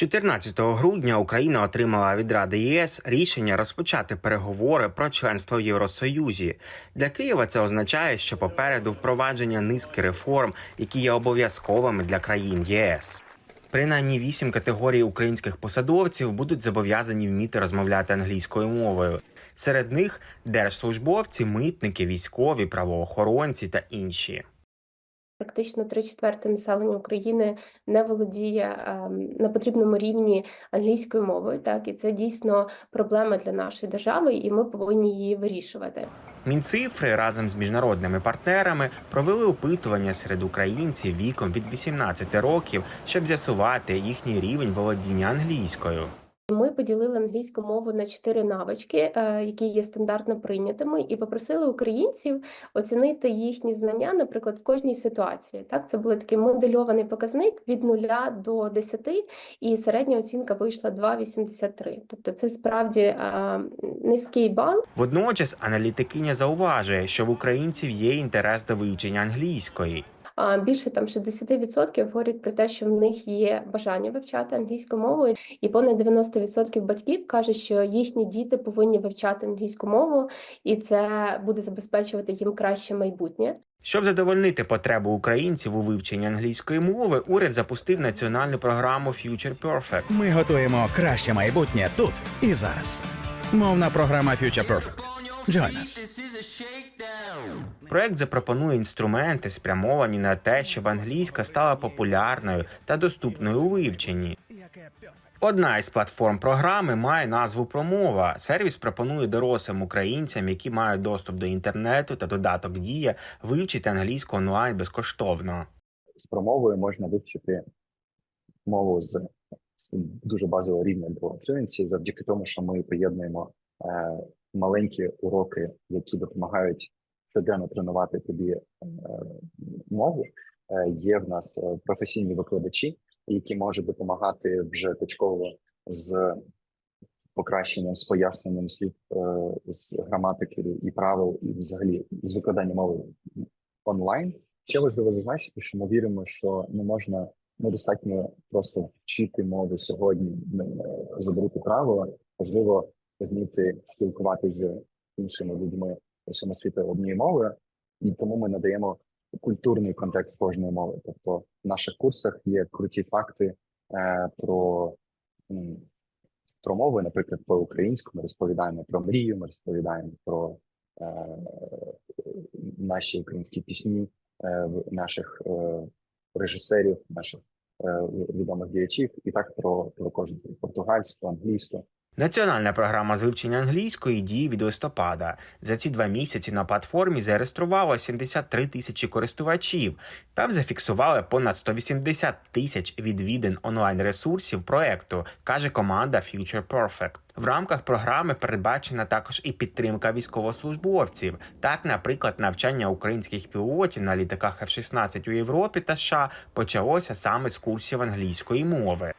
14 грудня Україна отримала від Ради ЄС рішення розпочати переговори про членство в Євросоюзі. Для Києва це означає, що попереду впровадження низки реформ, які є обов'язковими для країн ЄС. Принаймні вісім категорій українських посадовців будуть зобов'язані вміти розмовляти англійською мовою. Серед них держслужбовці, митники, військові, правоохоронці та інші. Практично три четверти населення України не володіє ем, на потрібному рівні англійською мовою. Так і це дійсно проблема для нашої держави, і ми повинні її вирішувати. Мінцифри разом з міжнародними партнерами провели опитування серед українців віком від 18 років, щоб з'ясувати їхній рівень володіння англійською. Ми поділили англійську мову на чотири навички, е, які є стандартно прийнятими, і попросили українців оцінити їхні знання, наприклад, в кожній ситуації. Так, це був такий модельований показник від 0 до 10, і середня оцінка вийшла 2,83. Тобто, це справді е, низький бал. Водночас аналітикиня зауважує, що в українців є інтерес до вивчення англійської. А більше там 60% говорять про те, що в них є бажання вивчати англійську мову, і понад 90% батьків кажуть, що їхні діти повинні вивчати англійську мову, і це буде забезпечувати їм краще майбутнє. Щоб задовольнити потребу українців у вивченні англійської мови, уряд запустив національну програму Future Perfect. Ми готуємо краще майбутнє тут і зараз. Мовна програма Future Perfect. Join us. Проект запропонує інструменти, спрямовані на те, щоб англійська стала популярною та доступною у вивченні. Одна із платформ програми має назву Промова. Сервіс пропонує дорослим українцям, які мають доступ до інтернету та додаток Дія, вивчити англійську онлайн безкоштовно. з промовою можна вивчити мову з, з дуже базового рівня до fluency завдяки тому, що ми поєднуємо е, маленькі уроки, які допомагають щоденно тренувати тобі е, мову. Е, є в нас е, професійні викладачі, які можуть допомагати вже точково з покращенням, з поясненням слів з граматики і правил, і взагалі з викладання мови онлайн. Ще важливо зазначити, що ми віримо, що не можна недостатньо просто вчити мови сьогодні, забути правила. Важливо вміти спілкуватися з іншими людьми у всьому світу однією мовою, і тому ми надаємо культурний контекст кожної мови. Тобто в наших курсах є круті факти е, про, про мови, наприклад, по українську ми розповідаємо про мрію, ми розповідаємо про е, наші українські пісні, е, наших е, режисерів, наших е, відомих діячів, і так про, про кожну португальську, англійську. Національна програма з вивчення англійської діє від листопада. За ці два місяці на платформі зареєструвало 73 тисячі користувачів. Там зафіксували понад 180 тисяч відвідин онлайн-ресурсів проекту, каже команда Future Perfect. В рамках програми передбачена також і підтримка військовослужбовців. Так, наприклад, навчання українських пілотів на літаках F-16 у Європі та США почалося саме з курсів англійської мови.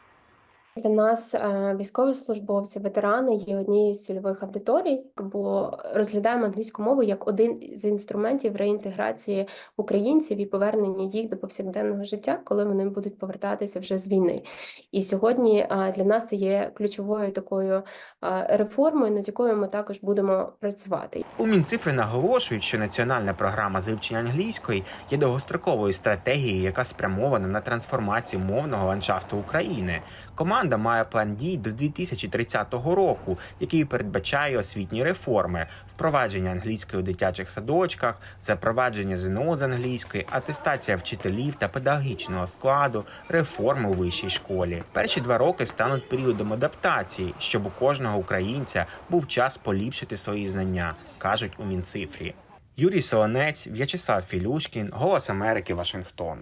Для нас е, військовослужбовці, ветерани є однією з цільових аудиторій, бо розглядаємо англійську мову як один з інструментів реінтеграції українців і повернення їх до повсякденного життя, коли вони будуть повертатися вже з війни. І сьогодні е, для нас це є ключовою такою е, реформою, над якою ми також будемо працювати. У Мінцифри наголошують, що національна програма з англійської є довгостроковою стратегією, яка спрямована на трансформацію мовного ландшафту України. Команда має план дій до 2030 року, який передбачає освітні реформи, впровадження англійської у дитячих садочках, запровадження ЗНО з англійської, атестація вчителів та педагогічного складу, реформи у вищій школі. Перші два роки стануть періодом адаптації, щоб у кожного українця був час поліпшити свої знання, кажуть у Мінцифрі. Юрій Солонець, В'ячеслав Філюшкін, Голос Америки, Вашингтон.